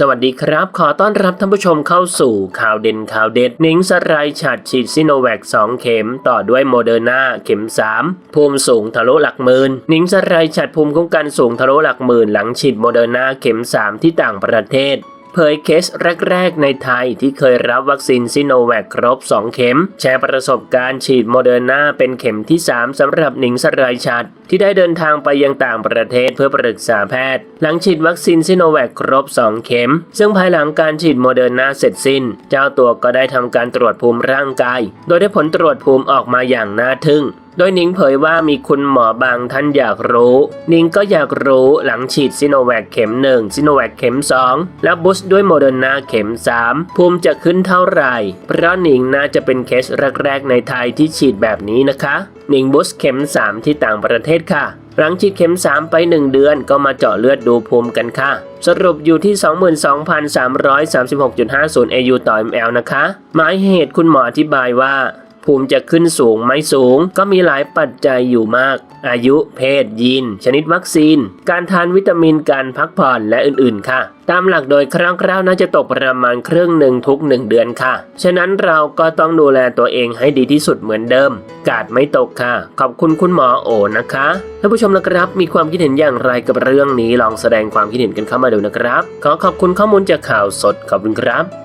สวัสดีครับ ขอต้อนรับท่านผู้ชมเข้าสู่ข่าวเด่นข่าวเด็ดหนิงสรายฉัดฉีดซิโนแวค2เข็ม ต่อด้วยโมเดอร์นาเข็ม 3 ภูมิสูงทะลุหลักหมื่นหนิงสรายฉัดภูมิคุ้มกันสูงทะลุหลักหมื่นหลังฉีดโมเดอร์นาเข็ม 3 ที่ต่างประเทศ เผยเคสแรก ๆ ในไทยที่เคยรับวัคซีนซิโนแวคครบ 2 เข็ม แชร์ประสบการณ์ฉีดโมเดอร์นาเป็นเข็มที่ 3 สำหรับหนิงสรายชัด ที่ได้เดินทางไปยังต่างประเทศเพื่อปรึกษาแพทย์ หลังฉีดวัคซีนซิโนแวคครบ 2 เข็ม ซึ่งภายหลังการฉีดโมเดอร์นาเสร็จสิ้น เจ้าตัวก็ได้ทำการตรวจภูมิร่างกาย โดยได้ผลตรวจภูมิออกมาอย่างน่าทึ่ง โดยนิงเผยว่ามีคุณหมอบางท่านอยากรู้ นิงก็อยากรู้หลังฉีดซิโนแวคเข็ม 1 ซิโนแวคเข็ม 2 แล้วบูสต์ด้วยโมเดอร์นาเข็ม 3 ภูมิจะขึ้นเท่าไหร่ เพราะนิงน่าจะเป็นเคสแรกๆในไทยที่ฉีดแบบนี้นะคะนิงบูสต์เข็ม 3 ที่ต่างประเทศค่ะหลังฉีดเข็ม 3 ไป 1 เดือนก็มาเจาะเลือดดูภูมิกันค่ะ สรุปอยู่ที่ 22,336.50 AU ต่อ ml นะคะ หมายเหตุคุณหมออธิบายว่า ภูมิจะขึ้นสูงไม่สูง ก็มีหลายปัจจัยอยู่มาก อายุเพศยีน ชนิดวัคซีน การทานวิตามินการพักผ่อนและอื่นๆ ค่ะ ตามหลักโดยคร่าวๆน่าจะตกประมาณครึ่งหนึ่งทุกหนึ่งเดือนค่ะ ฉะนั้นเราก็ต้องดูแลตัวเองให้ดีที่สุดเหมือนเดิม กาดไม่ตกค่ะ ขอบคุณคุณหมอโอนะคะท่านผู้ชมนะครับ มีความคิดเห็นอย่างไรกับเรื่องนี้ลองแสดงความคิดเห็นกันเข้ามาดูนะครับ ขอขอบคุณข้อมูลจากข่าวสดขอบคุณครับ